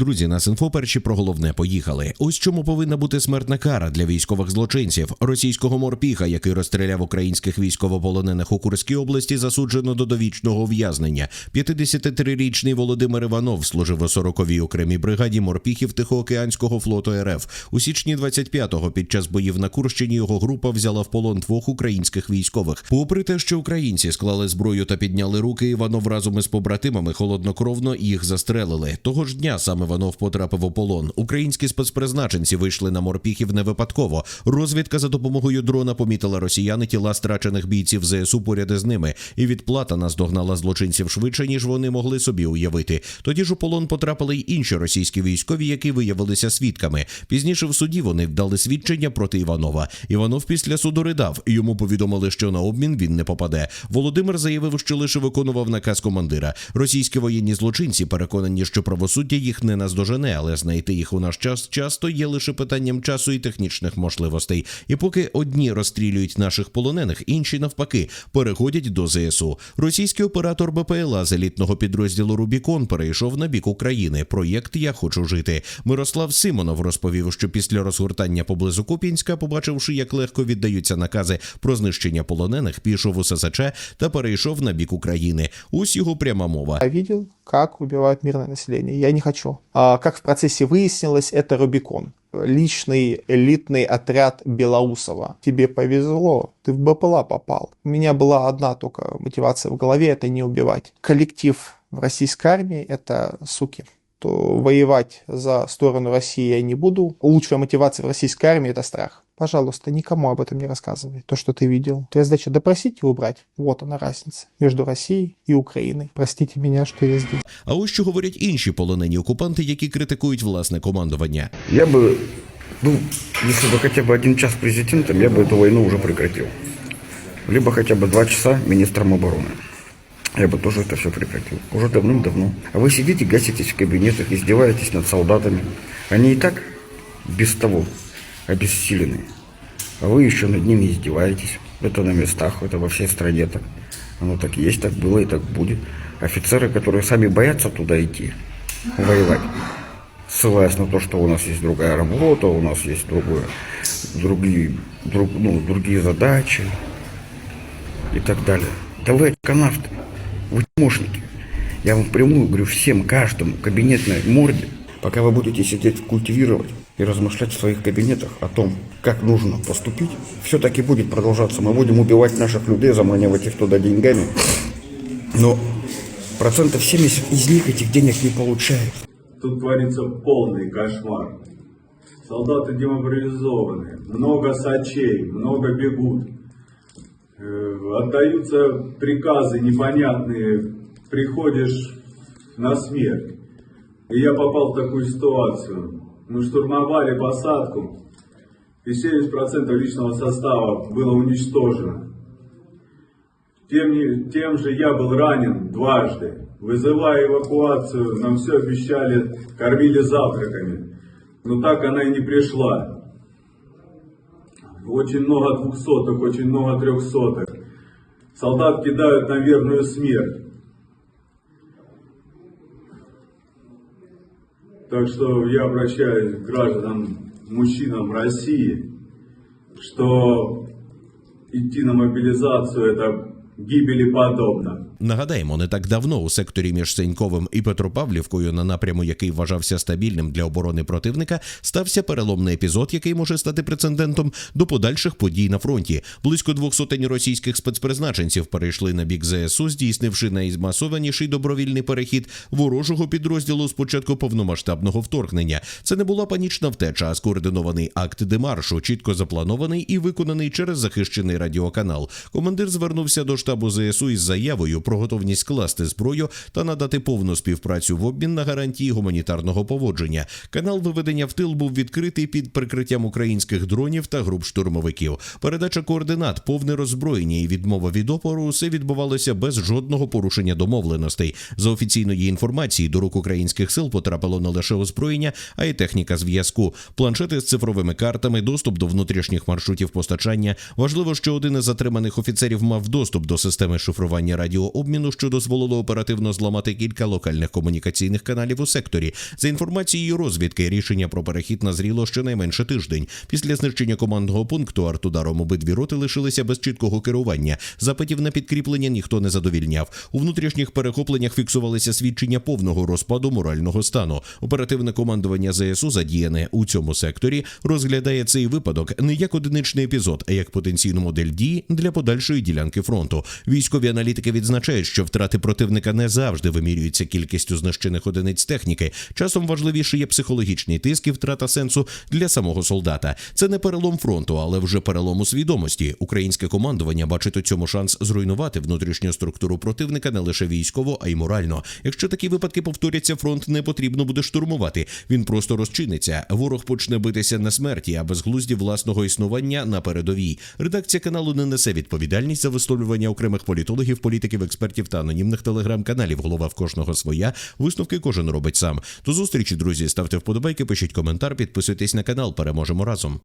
Друзі, нас інфо перші про головне поїхали. Ось чому повинна бути смертна кара для військових злочинців. Російського морпіха, який розстріляв українських військовополонених у Курській області, засуджено до довічного ув'язнення. 53-річний Володимир Іванов служив у 40-й окремій бригаді морпіхів Тихоокеанського флоту РФ. У січні 25-го під час боїв на Курщині його група взяла в полон двох українських військових. Попри те, що українці склали зброю та підняли руки, Іванов разом із побратимами холоднокровно їх застрелили. Того ж дня сам Іванов потрапив у полон. Українські спецпризначенці вийшли на морпіхів не випадково. Розвідка за допомогою дрона помітила росіяни тіла страчених бійців ЗСУ поряд із ними, і відплата наздогнала злочинців швидше, ніж вони могли собі уявити. Тоді ж у полон потрапили й інші російські військові, які виявилися свідками. Пізніше в суді вони вдали свідчення проти Іванова. Іванов після суду ридав. Йому повідомили, що на обмін він не попаде. Володимир заявив, що лише виконував наказ командира. Російські воєнні злочинці переконані, що правосуддя їх не наздожене, але знайти їх у наш час часто є лише питанням часу і технічних можливостей. І поки одні розстрілюють наших полонених, інші навпаки переходять до ЗСУ. Російський оператор БПЛА з елітного підрозділу Рубікон перейшов на бік України. Проєкт Я хочу жити. Мирослав Симонов розповів, що після розгортання поблизу Куп'янська, побачивши, як легко віддаються накази про знищення полонених, пішов у ССЧ та перейшов на бік України. Ось його пряма мова. Я видел, как убивают мирное население. Я не хочу. А как в процессе выяснилось, это Рубикон. Личный элитный отряд Белоусова. Тебе повезло, ты в БПЛА попал. У меня была одна только мотивация в голове, это не убивать. Коллектив в российской армии — это суки. То воевать за сторону России я не буду. Лучшая мотивация в российской армии — это страх. Пожалуйста, никому об этом не рассказывай. То, что ты видел. Твоя задача допросить и убрать. Вот она разница между Россией и Украиной. Простите меня, что я здесь. А ось що говорять інші полонені окупанти, які критикують власне командування. Я бы, ну, если бы хотя бы один час президентом, я бы эту войну уже прекратил. Либо хотя бы два часа министром обороны. Я бы тоже это все прекратил. Уже давным-давно. А вы сидите, гаситесь в кабинетах, издеваетесь над солдатами. Они и так без того обессилены. А вы еще над ними издеваетесь. Это на местах, это во всей стране так. Оно так есть, так было и так будет. Офицеры, которые сами боятся туда идти, воевать, ссылаясь на то, что у нас есть другая работа, у нас есть другое, другие, друг, ну, другие задачи и так далее. Да вы канавты, вы помощники. Я вам впрямую говорю всем, каждому кабинетной морде, пока вы будете сидеть культивировать и размышлять в своих кабинетах о том, как нужно поступить, все таки будет продолжаться. Мы будем убивать наших людей, заманивать их туда деньгами. Но процентов 70 из них этих денег не получают. Тут творится полный кошмар. Солдаты демобилизованы, много сачей, много бегут. Э, Отдаются приказы непонятные, приходишь на смерть. И я попал в такую ситуацию. Мы штурмовали посадку, и 70% личного состава было уничтожено. Тем, не- тем же я был ранен дважды. Вызывая эвакуацию, нам все обещали, кормили завтраками. Но так она и не пришла. Очень много двухсоток, очень много трехсоток. Солдат кидают на верную смерть. Так что я обращаюсь к гражданам, мужчинам России, что идти на мобилизацию это гибели подобно. Нагадаємо, не так давно у секторі між Сеньковим і Петропавлівкою, на напряму, який вважався стабільним для оборони противника, стався переломний епізод, який може стати прецедентом до подальших подій на фронті. Близько двох сотень російських спецпризначенців перейшли на бік ЗСУ, здійснивши найзмасованіший добровільний перехід ворожого підрозділу з початку повномасштабного вторгнення. Це не була панічна втеча, а скоординований акт демаршу, чітко запланований і виконаний через захищений радіоканал. Командир звернувся до штабу ЗСУ із заявою про готовність скласти зброю та надати повну співпрацю в обмін на гарантії гуманітарного поводження. Канал виведення в тил був відкритий під прикриттям українських дронів та груп штурмовиків. Передача координат, повне роззброєння і відмова від опору усе відбувалося без жодного порушення домовленостей. За офіційної інформації до рук українських сил потрапило не лише озброєння, а й техніка зв'язку, планшети з цифровими картами, доступ до внутрішніх маршрутів постачання. Важливо, що один із затриманих офіцерів мав доступ до системи шифрування радіообміну, що дозволило оперативно зламати кілька локальних комунікаційних каналів у секторі. За інформацією розвідки, рішення про перехід назріло щонайменше тиждень. Після знищення командного пункту артударом обидві роти лишилися без чіткого керування. Запитів на підкріплення ніхто не задовільняв. У внутрішніх перехопленнях фіксувалися свідчення повного розпаду морального стану. Оперативне командування ЗСУ, задіяне у цьому секторі, розглядає цей випадок не як одиничний епізод, а як потенційну модель дії для подальшої ділянки фронту. Військові аналітики відзначають, що втрати противника не завжди вимірюються кількістю знищених одиниць техніки. Часом важливіше є психологічний тиск і втрата сенсу для самого солдата. Це не перелом фронту, але вже перелом у свідомості. Українське командування бачить у цьому шанс зруйнувати внутрішню структуру противника не лише військово, а й морально. Якщо такі випадки повторяться, фронт не потрібно буде штурмувати. Він просто розчиниться. Ворог почне битися на смерті, а безглузді власного існування на передовій. Редакція каналу не несе відповідальність за висловлювання окремих політологів, політиків, експертів та анонімних телеграм-каналів. Голова в кожного своя. Висновки кожен робить сам. До зустрічі, друзі. Ставте вподобайки, пишіть коментар, підписуйтесь на канал. Переможемо разом.